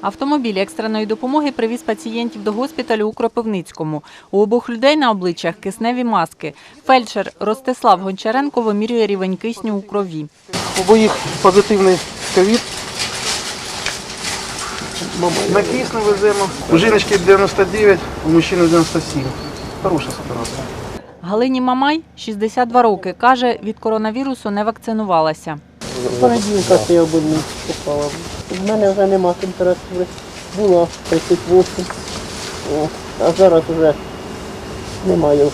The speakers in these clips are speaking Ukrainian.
Автомобіль екстреної допомоги привіз пацієнтів до госпіталю у Кропивницькому. У обох людей на обличчях кисневі маски. Фельдшер Ростислав Гончаренко вимірює рівень кисню у крові. У обоїх позитивний ковід. На кисне веземо. У жіночки 99, у мужчини 97. Хороша ситуація. Галині Мамай 62 роки. Каже, від коронавірусу не вакцинувалася. Понеділка я одну попала. У мене вже нема температури. Була 38. О, а зараз вже немає.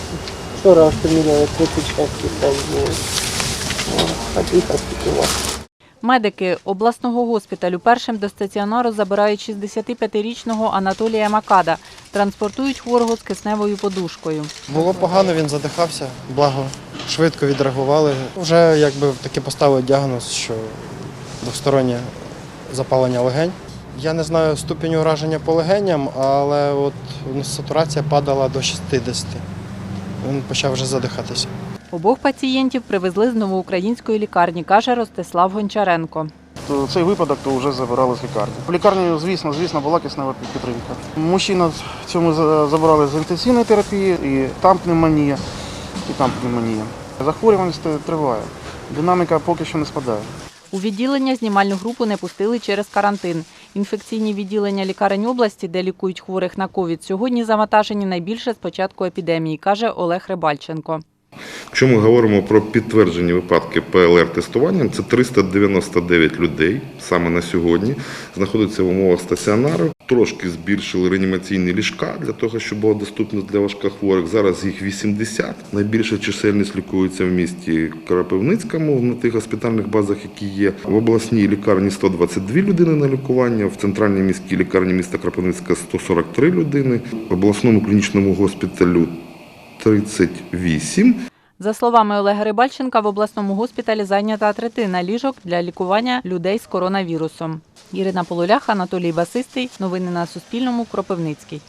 Вчора міряли 36 так було. А Медики обласного госпіталю першим до стаціонару забирають 65-річного Анатолія Макада. Транспортують хворого з кисневою подушкою. Було погано, він задихався, благо швидко відреагували. Вже якби таки поставили діагноз, що двостороннє запалення легень. Я не знаю ступінь ураження по легеням, але от у нас сатурація падала до 60. Він почав вже задихатися. Обох пацієнтів привезли з новоукраїнської лікарні, каже Ростислав Гончаренко. То Цей випадок то вже забирали з лікарні. В лікарні, звісно, звісно, була киснева підтримка. Мужчина в цьому за- забрали з інтенсивної терапії, і там пневмонія, і там пневмонія. Захворюваність триває. Динаміка поки що не спадає. У відділення знімальну групу не пустили через карантин. Інфекційні відділення лікарень області, де лікують хворих на ковід, сьогодні завантажені найбільше з початку епідемії, каже Олег Рибальченко. Якщо ми говоримо про підтверджені випадки ПЛР-тестуванням, це 399 людей саме на сьогодні знаходяться в умовах стаціонару. Трошки збільшили реанімаційні ліжка для того, щоб було доступно для важкохворих. Зараз їх 80. Найбільша чисельність лікується в місті Карапивницькому на тих госпітальних базах, які є. В обласній лікарні 122 людини на лікування, в центральній міській лікарні міста Крапивницька 143 людини, в обласному клінічному госпіталю 38. За словами Олега Рибальченка, в обласному госпіталі зайнята третина ліжок для лікування людей з коронавірусом. Ірина Полулях, Анатолій Басистий. Новини на Суспільному. Кропивницький.